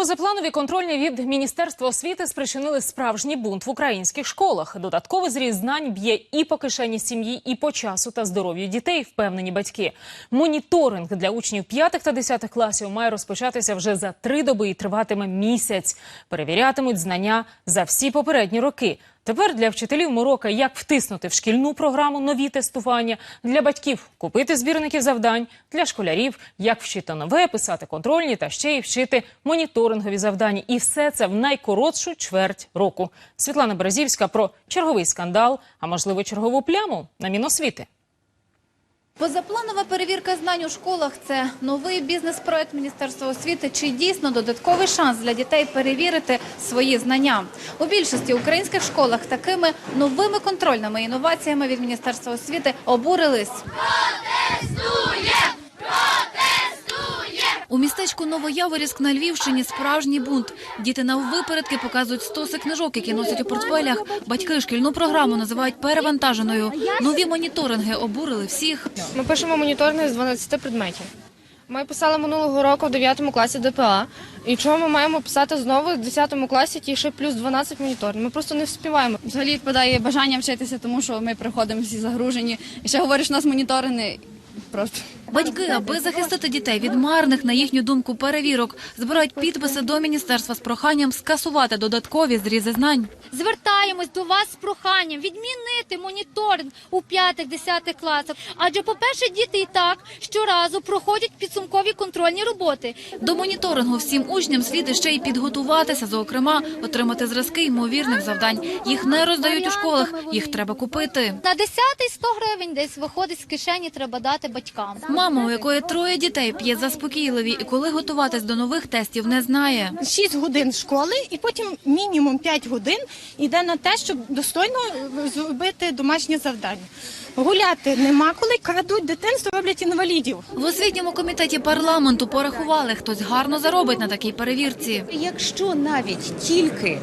Позапланові контрольні від Міністерства освіти спричинили справжній бунт в українських школах. Додатковий зріз знань б'є і по кишені сім'ї, і по часу та здоров'ю дітей, впевнені батьки. Моніторинг для учнів 5 та 10 класів має розпочатися вже за три доби і триватиме місяць. Перевірятимуть знання за всі попередні роки. Тепер для вчителів морока, як втиснути в шкільну програму нові тестування, для батьків купити збірники завдань, для школярів, як вчити нове, писати контрольні та ще й вчити моніторингові завдання. І все це в найкоротшу чверть року. Світлана Березівська про черговий скандал, а можливо чергову пляму на Міносвіти. Позапланова перевірка знань у школах – це новий бізнес-проект Міністерства освіти чи дійсно додатковий шанс для дітей перевірити свої знання. У більшості українських школах такими новими контрольними інноваціями від Міністерства освіти обурились. У містечку Новояворівськ на Львівщині справжній бунт. Діти наввипередки показують стоси книжок, які носять у портфелях. Батьки шкільну програму називають перевантаженою. Нові моніторинги обурили всіх. Ми пишемо моніторинги з 12 предметів. Ми писали минулого року в 9 класі ДПА. І чого ми маємо писати знову в 10 класі ті ще плюс 12 моніторингів? Ми просто не вспіваємо. Взагалі відпадає бажання вчитися, тому що ми приходимо всі загружені. І ще говориш, у нас моніторини просто. Батьки, аби захистити дітей від марних, на їхню думку, перевірок, збирають підписи до міністерства з проханням скасувати додаткові зрізи знань. Звертаємось до вас з проханням відмінити моніторинг у 5-10 класах. Адже, по-перше, діти і так щоразу проходять підсумкові контрольні роботи. До моніторингу всім учням слід ще й підготуватися, зокрема, отримати зразки ймовірних завдань. Їх не роздають у школах, їх треба купити. На 10 100 гривень десь виходить з кишені, треба дати батькам. Мама, у якої троє дітей, п'є заспокійливі, і коли готуватись до нових тестів, не знає. 6 годин школи, і потім мінімум 5 годин йде на те, щоб достойно зробити домашнє завдання. Гуляти нема коли крадуть дитинство, роблять інвалідів. В освітньому комітеті парламенту порахували, хтось гарно заробить на такій перевірці. Якщо навіть тільки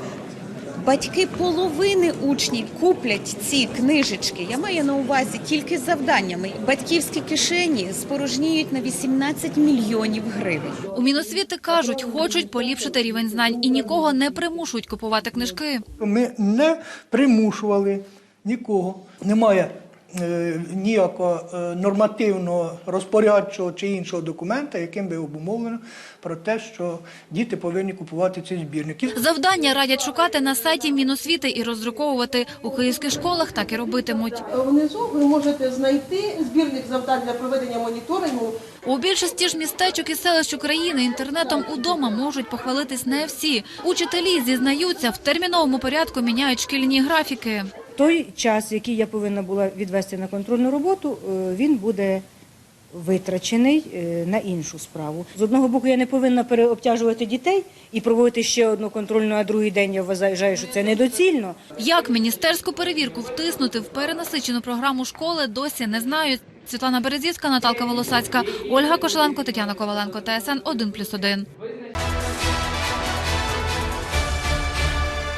батьки половини учнів куплять ці книжечки, я маю на увазі тільки завданнями, батьківські кишені спорожніють на 18 мільйонів гривень. У Міносвіти кажуть, хочуть поліпшити рівень знань і нікого не примушують купувати книжки. Ми не примушували нікого. Немає ніякого е, нормативного розпорядчого чи іншого документа, яким би обумовлено про те, що діти повинні купувати ці збірники. Завдання радять шукати на сайті Міносвіти і роздруковувати у київських школах. Так і робитимуть. Внизу ви можете знайти збірник завдань для проведення моніторингу У більшості ж містечок і селищ України інтернетом удома можуть похвалитись не всі. Учителі зізнаються, в терміновому порядку міняють шкільні графіки. Той час, який я повинна була відвести на контрольну роботу, е, він буде витрачений е, на іншу справу. З одного боку, я не повинна переобтяжувати дітей і проводити ще одну контрольну, а другий день я вважаю, що це недоцільно. Як міністерську перевірку втиснути в перенасичену програму школи, досі не знають. Світлана Березівська, Наталка Волосацька, Ольга Кошеленко, Тетяна Коваленко, ТСН 1+,1.